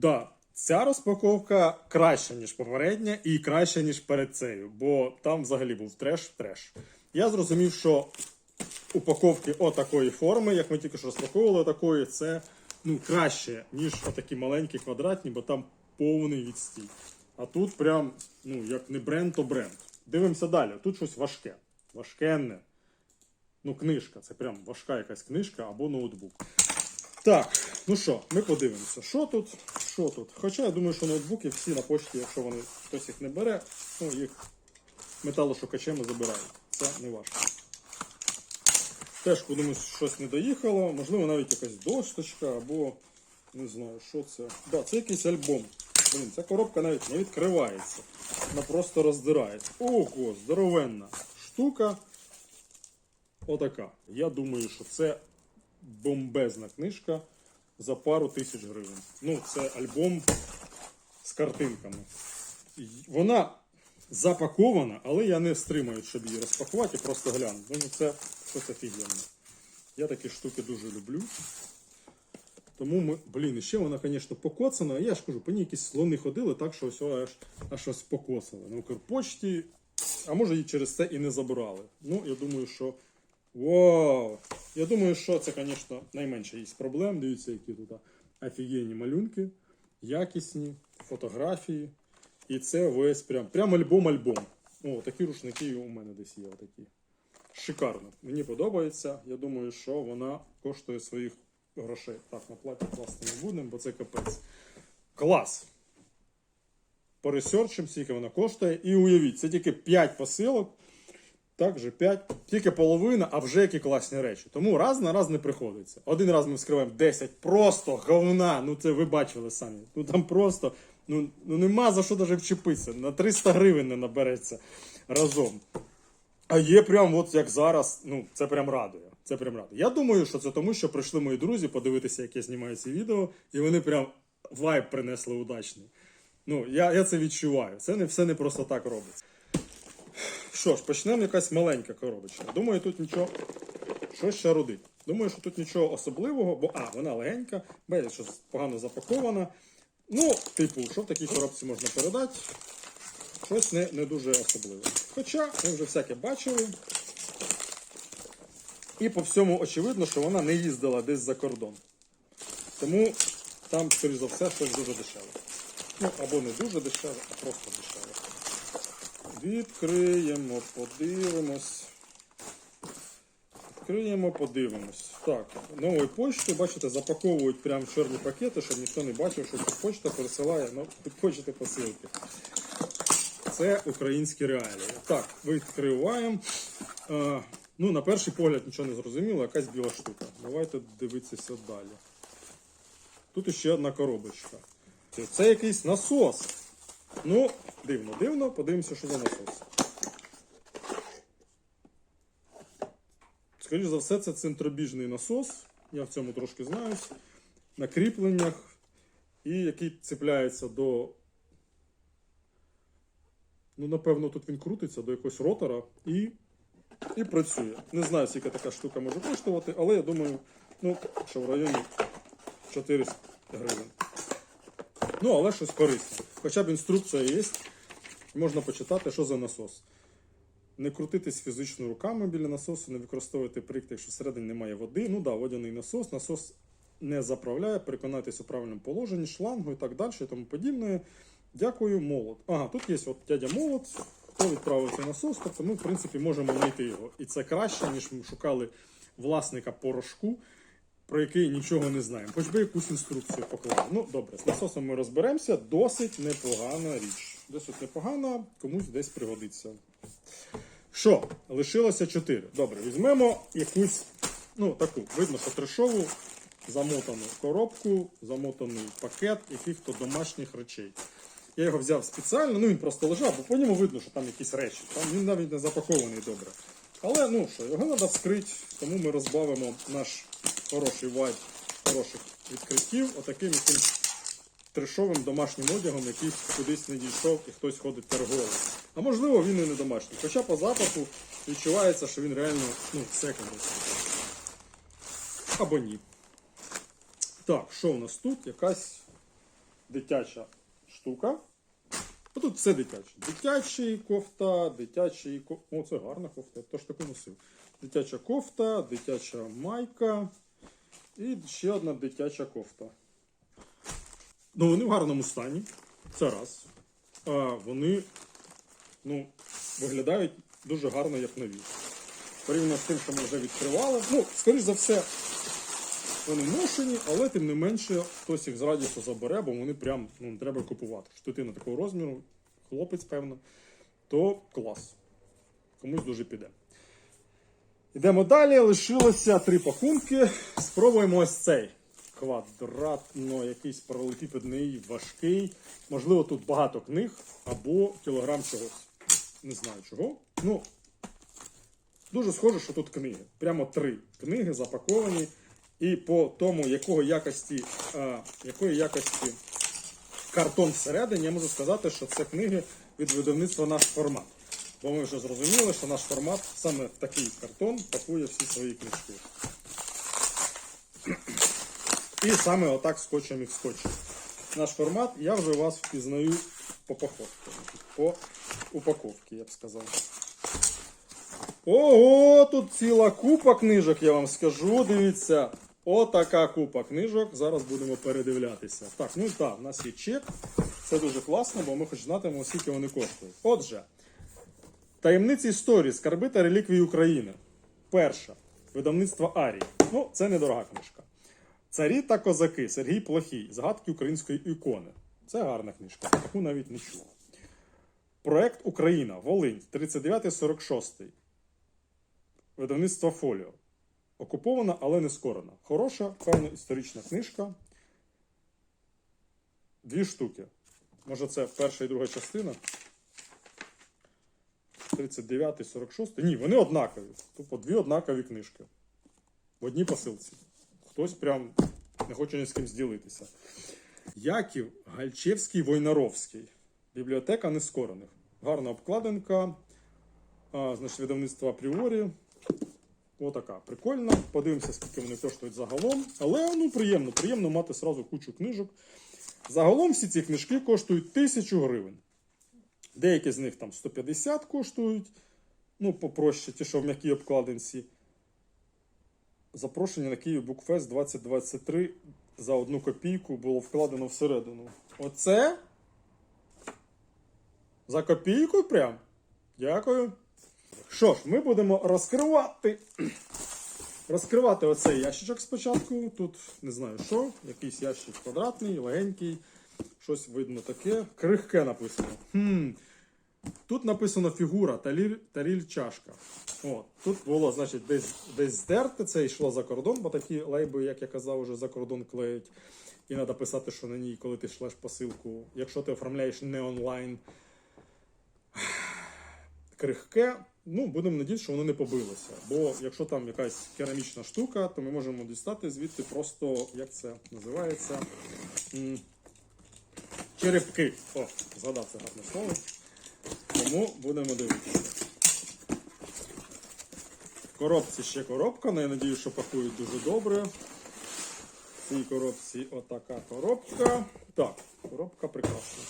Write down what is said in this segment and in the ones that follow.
Да, ця розпаковка краща, ніж попередня, і краща, ніж перед цією, бо там взагалі був треш-треш. Я зрозумів, що упаковки отакої форми, як ми тільки що розпаковували, такої, це ну, краще, ніж отакі маленькі квадратні, бо там повний відстій. А тут прям, ну, як не бренд, то бренд. Дивимося далі. Тут щось важке. Важкенне. Ну, книжка, це прям важка якась книжка або ноутбук. Так, ну що, ми подивимося, що тут, що тут. Хоча я думаю, що ноутбуки всі на пошті, якщо вони хтось їх не бере, ну їх металошукачем і забирають. Це не важко. Теж подумаю, щось не доїхало, можливо, навіть якась досточка або не знаю, що це. Да, це якийсь альбом. Блін, ця коробка навіть не відкривається. Вона просто роздирається. Ого, здоровенна штука. Отака. Я думаю, що це бомбезна книжка за пару тисяч гривень. Ну, це альбом з картинками. Вона запакована, але я не стримаю, щоб її розпакувати і просто глянути. Ну, це щось офігенне. Я такі штуки дуже люблю. Тому ми, блін, ще вона, звісно, покоцана. Я ж кажу, по ній якісь слони ходили, так що ось аж, аж щось покоцали. На Укрпочті, а може її через це і не забирали. Ну, я думаю, що. Вау! Я думаю, що це, звісно, найменше із проблем. Дивіться, які тут офігенні малюнки, якісні, фотографії. І це весь прям, прям альбом-альбом. О, такі рушники у мене десь є. Отакі. Шикарно. Мені подобається. Я думаю, що вона коштує своїх грошей. Так, на платі класти не будемо, бо це капець. Клас! Поресерчимо, скільки вона коштує. І уявіть, це тільки 5 посилок. Так, вже 5, тільки половина, а вже які класні речі. Тому раз на раз не приходиться. Один раз ми вскриваємо 10, просто говна. Ну це ви бачили самі. Ну там просто ну, ну нема за що навіть вчепитися. На 300 гривень не набереться разом. А є прям, от як зараз, ну це прям радує. Це прям радує. Я думаю, що це тому, що прийшли мої друзі подивитися, як я знімаю ці відео, і вони прям вайб принесли удачний. Ну, я, я це відчуваю. Це не все не просто так робиться. Що ж, почнемо якась маленька коробочка. Думаю, тут нічого. Що ще родить? Думаю, що тут нічого особливого, бо а, вона легенька, б, що погано запакована. Ну, типу, що в такій коробці можна передати? Щось не, не дуже особливе. Хоча ми вже всяке бачили. І по всьому очевидно, що вона не їздила десь за кордон. Тому там, скоріш за все, щось дуже дешеве. Ну, або не дуже дешеве, а просто дешеве. Відкриємо, подивимось. Відкриємо, подивимось. Так, новою поштою, бачите, запаковують прям чорні пакети, щоб ніхто не бачив, що почта пересилає ну, почти посилки. Це українські реалії. Так, відкриваємо. Е, ну, на перший погляд нічого не зрозуміло, якась біла штука. Давайте дивитися далі. Тут ще одна коробочка. Це якийсь насос. Ну, дивно, дивно, подивимося, що за насос. Скоріше за все, це центробіжний насос. Я в цьому трошки знаюсь. На кріпленнях. І який цепляється до. Ну, напевно, тут він крутиться до якогось ротора і, і працює. Не знаю, скільки така штука може коштувати, але я думаю, ну, що в районі 400 гривень. Ну, але щось корисне. Хоча б інструкція є. Можна почитати, що за насос. Не крутитись фізично руками біля насосу, не використовувати прикт, якщо всередині немає води. Ну да, водяний насос. Насос не заправляє, переконайтесь у правильному положенні, шлангу і так далі, і тому подібне. Дякую, молот. Ага, тут є от дядя молот, хто відправив цей насос, тобто ми, в принципі, можемо знайти його. І це краще, ніж ми шукали власника порошку, про який нічого не знаємо. Хоч би якусь інструкцію поклали. Ну, добре, з насосом ми розберемося. Досить непогана річ. Досить непогана, комусь десь пригодиться. Що? Лишилося 4. Добре, візьмемо якусь, ну, таку, видно, що трешову, замотану коробку, замотаний пакет яких-то домашніх речей. Я його взяв спеціально, ну він просто лежав, бо по ньому видно, що там якісь речі. Там він навіть не запакований добре. Але ну що, його треба вскрити, тому ми розбавимо наш хороший вайб хороших відкриттів отаким якимсь трешовим домашнім одягом, який кудись не дійшов і хтось ходить торговий. А можливо він і не домашній. Хоча по запаху відчувається, що він реально ну, секонд. Або ні. Так, що у нас тут? Якась дитяча штука. А тут все дитяче. Дитячий кофта, дитячий кофта. О, це гарна кофта, я б теж таку носив. Дитяча кофта, дитяча майка і ще одна дитяча кофта. Ну, вони в гарному стані. Це раз. А вони ну, виглядають дуже гарно, як нові. Порівняно з тим, що ми вже відкривали. Ну, скоріш за все, вони ношені, але тим не менше хтось їх з радістю забере, бо вони прям ну, треба купувати. Що дитина такого розміру, хлопець, певно, то клас. Комусь дуже піде. Йдемо далі. Лишилося три пакунки. Спробуємо ось цей. Квадратно, якийсь паралелепіпедний, важкий. Можливо, тут багато книг або кілограм чогось. Не знаю чого. Ну, дуже схоже, що тут книги. Прямо три книги запаковані. І по тому, якого якості, а, якої якості картон всередині, я можу сказати, що це книги від видавництва наш формат. Бо ми вже зрозуміли, що наш формат саме в такий картон пакує всі свої книжки. І саме отак скотчем їх скотчем. Наш формат, я вже вас впізнаю по походці, по упаковці, я б сказав. Ого, тут ціла купа книжок, я вам скажу. Дивіться, отака купа книжок. Зараз будемо передивлятися. Так, ну так, у нас є чек. Це дуже класно, бо ми хоч знатимемо, скільки вони коштують. Отже, таємниці історії, скарби та реліквії України. Перша. Видавництво Арії. Ну, це недорога книжка. Царі та козаки Сергій Плохій. Загадки української ікони. Це гарна книжка. Таку навіть не чув. Проект Україна. Волинь. 39-46. Видавництво Фоліо. Окупована, але не скорена. Хороша, певна історична книжка. Дві штуки. Може, це перша і друга частина. 39 46 Ні, вони однакові. Тупо дві однакові книжки. В одній посилці. Хтось прям не хоче ні з ким зділитися. Яків Гальчевський Войнаровський. Бібліотека нескорених. Гарна обкладинка. А, значить, видавництво апріорі. Отака. Прикольна. Подивимося, скільки вони коштують загалом. Але ну, приємно, приємно мати сразу кучу книжок. Загалом всі ці книжки коштують 1000 гривень. Деякі з них там 150 коштують. Ну, попроще, ті, що в м'якій обкладинці. Запрошення на Київ Букфест 2023 за одну копійку було вкладено всередину. Оце? За копійку прям? Дякую. Що ж, ми будемо розкривати. Розкривати оцей ящичок спочатку. Тут не знаю що, якийсь ящик квадратний, легенький. Щось видно таке. Крихке написано. Хм. Тут написано фігура, таліль, таріль чашка. О, тут було, значить, десь, десь здерте, це йшло за кордон, бо такі лейби, як я казав, уже за кордон клеють. І треба писати, що на ній, коли ти шлеш посилку, якщо ти оформляєш не онлайн, крихке, ну, будемо надіятися, що воно не побилося. Бо якщо там якась керамічна штука, то ми можемо дістати звідти просто, як це називається, черепки. О, згадав це гарне слово. Тому будемо дивитися. В коробці ще коробка, але я надію, що пакують дуже добре. В цій коробці отака коробка. Так, коробка прекрасна.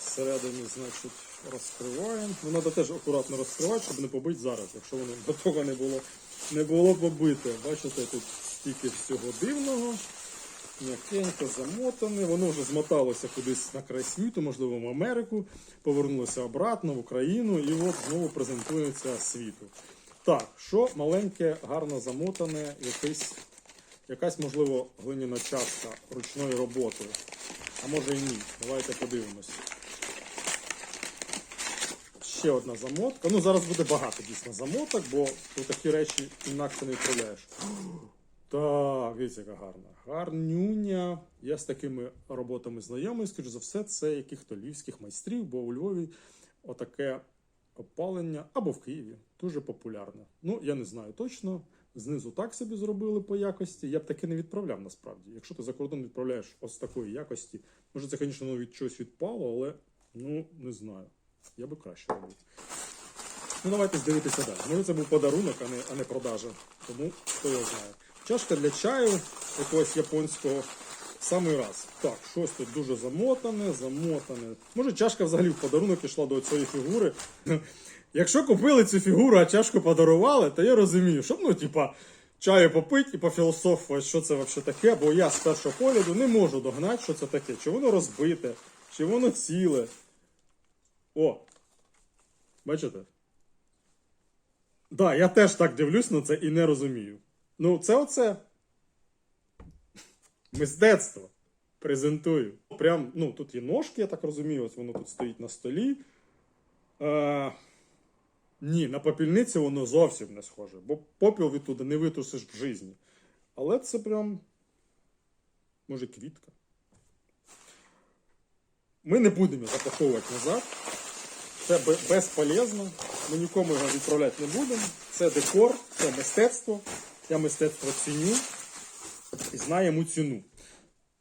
Всередині, значить, розкриваємо. Ну, треба теж акуратно розкривати, щоб не побити зараз, якщо воно до того не було, не було побите. Бачите, тут стільки всього дивного. М'якенько замотане, воно вже змоталося кудись на край світу, можливо, в Америку, повернулося обратно в Україну і от знову презентується світу. Так, що маленьке, гарно замотане, якийсь, якась, можливо, глиняна частка ручної роботи. А може і ні. Давайте подивимось. Ще одна замотка. Ну, зараз буде багато дійсно замоток, бо такі речі інакше не відправляєш. Так, дивіться, яка гарна. Гарнюня. Я з такими роботами знайомий, скажу за все, це яких-то львівських майстрів, бо у Львові отаке опалення або в Києві дуже популярне. Ну, я не знаю точно. Знизу так собі зробили по якості. Я б таке не відправляв насправді. Якщо ти за кордон відправляєш ось такої якості, може це, звісно, воно від чогось відпало, але ну не знаю. Я би краще робив. Ну, давайте дивитися далі. Може, це був подарунок, а не, а не продажа. Тому хто його знає. Чашка для чаю якогось японського. самий раз. Так, щось тут дуже замотане, замотане. Може, чашка взагалі в подарунок ішла до цієї фігури. Якщо купили цю фігуру, а чашку подарували, то я розумію, щоб, ну, типа, чаю попити і пофілософувати, що це взагалі таке, бо я з першого погляду не можу догнати, що це таке. Чи воно розбите, чи воно ціле. О! Бачите? Да, я теж так дивлюсь на це і не розумію. Ну, це оце. Мистецтво. Презентую. Прям, ну, тут є ножки, я так розумію, ось воно тут стоїть на столі. Е, ні, на попільниці воно зовсім не схоже, бо попіл відтуди не витрусиш в житті. Але це прям. Може, квітка. Ми не будемо запаковувати назад. Це бе- безполезно. Ми нікому його відправляти не будемо. Це декор, це мистецтво. Я мистецтво ціню і знаємо ціну.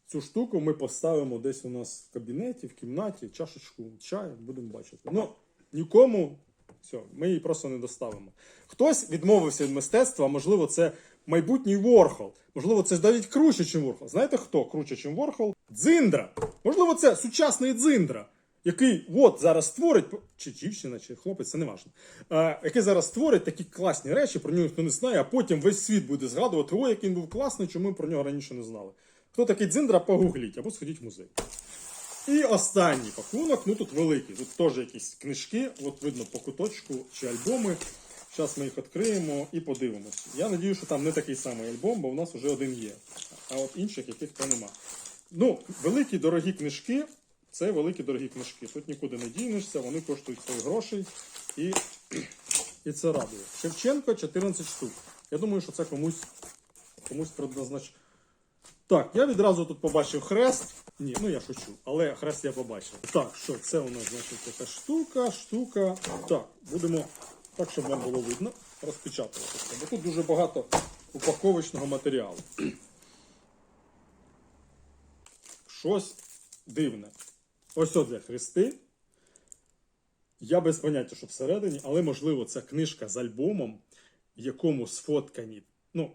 Цю штуку ми поставимо десь у нас в кабінеті, в кімнаті, чашечку чаю, будемо бачити. Ну, нікому, все, ми її просто не доставимо. Хтось відмовився від мистецтва, можливо, це майбутній Ворхол. Можливо, це навіть круче, ніж Ворхол. Знаєте хто круче, ніж Ворхол? Дзиндра. Можливо, це сучасний дзиндра, який от зараз створить, чи дівчина, чи хлопець, це не важливо. Який зараз створить такі класні речі, про нього ніхто не знає, а потім весь світ буде згадувати, ой, який він був класний, чому ми про нього раніше не знали. Хто такий дзиндра, погугліть або сходіть в музей. І останній пакунок, ну тут великий. Тут теж якісь книжки, от видно по куточку чи альбоми. Зараз ми їх відкриємо і подивимося. Я надію, що там не такий самий альбом, бо у нас вже один є. А от інших яких то нема. Ну, великі дорогі книжки це великі дорогі книжки. Тут нікуди не дінешся, вони коштують свої грошей. І, і це радує. Шевченко 14 штук. Я думаю, що це комусь, комусь предназначено. Так, я відразу тут побачив хрест. Ні, ну я шучу, але хрест я побачив. Так, що це у нас, значить, така штука, штука. Так, будемо так, щоб вам було видно, розпечатувати. Бо тут дуже багато упаковочного матеріалу. Щось дивне. Ось от для хрести. Я без поняття, що всередині, але можливо це книжка з альбомом, в якому сфоткані. Ну,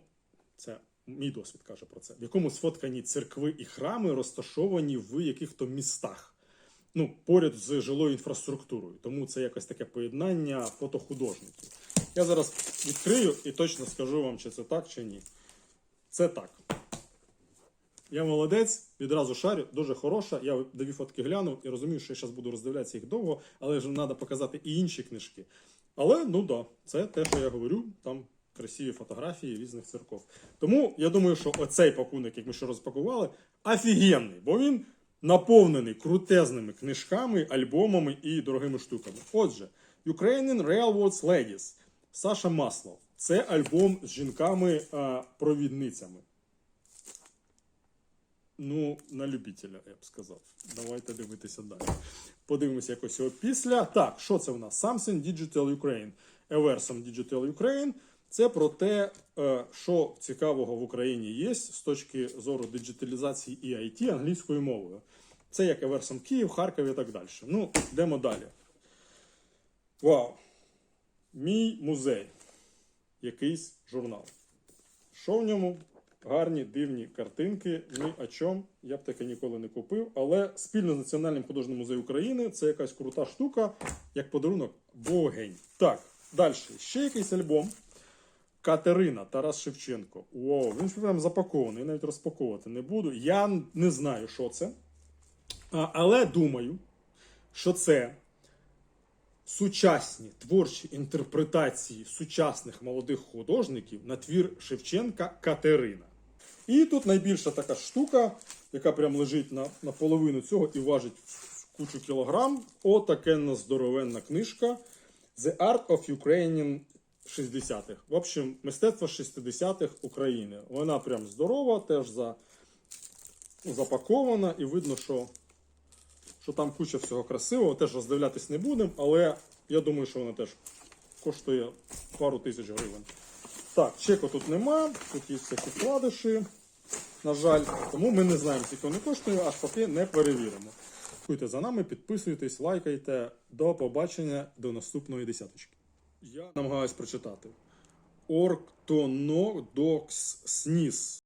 це мій досвід каже про це, в якому сфоткані церкви і храми розташовані в яких-то містах. Ну, поряд з жилою інфраструктурою. Тому це якось таке поєднання фотохудожників. Я зараз відкрию і точно скажу вам, чи це так, чи ні. Це так. Я молодець, відразу шарю, дуже хороша. Я дві фотки глянув і розумію, що я зараз буду роздивлятися їх довго, але ж треба показати і інші книжки. Але ну да, це те, що я говорю, там красиві фотографії різних церков. Тому я думаю, що оцей пакунок, як ми ще розпакували, офігенний, бо він наповнений крутезними книжками, альбомами і дорогими штуками. Отже, Ukrainian Railroads Ladies Саша Маслов. Це альбом з жінками-провідницями. Ну, на любителя, я б сказав. Давайте дивитися далі. Подивимося якось його після. Так, що це у нас? Something Digital Ukraine. Everson Digital Ukraine. Це про те, е, що цікавого в Україні є з точки зору диджиталізації і IT англійською мовою. Це як Everson Київ, Харків і так далі. Ну, йдемо далі. Вау! Мій музей. Якийсь журнал. Що в ньому? Гарні дивні картинки. Ні о чому. Я б таке ніколи не купив. Але спільно з Національним художнім музеєм України це якась крута штука, як подарунок Богень. Так, далі. Ще якийсь альбом. Катерина Тарас Шевченко. Вау, він ж прям запакований, я навіть розпаковувати не буду. Я не знаю, що це. Але думаю, що це сучасні творчі інтерпретації сучасних молодих художників на твір Шевченка Катерина. І тут найбільша така штука, яка прям лежить на, на половину цього і важить кучу кілограм. Отаке здоровенна книжка The Art of Ukrainian 60-х. В общем, мистецтво 60-х України. Вона прям здорова, теж за, запакована, і видно, що що там куча всього красивого, теж роздивлятись не будемо, але я думаю, що вона теж коштує пару тисяч гривень. Так, чеку тут нема, тут є всякі вкладиші, на жаль, тому ми не знаємо, скільки вони коштують, аж поки не перевіримо. Слідкуйте за нами, підписуйтесь, лайкайте. До побачення, до наступної десяточки. Я намагаюсь прочитати. Орктонодокс SNIS.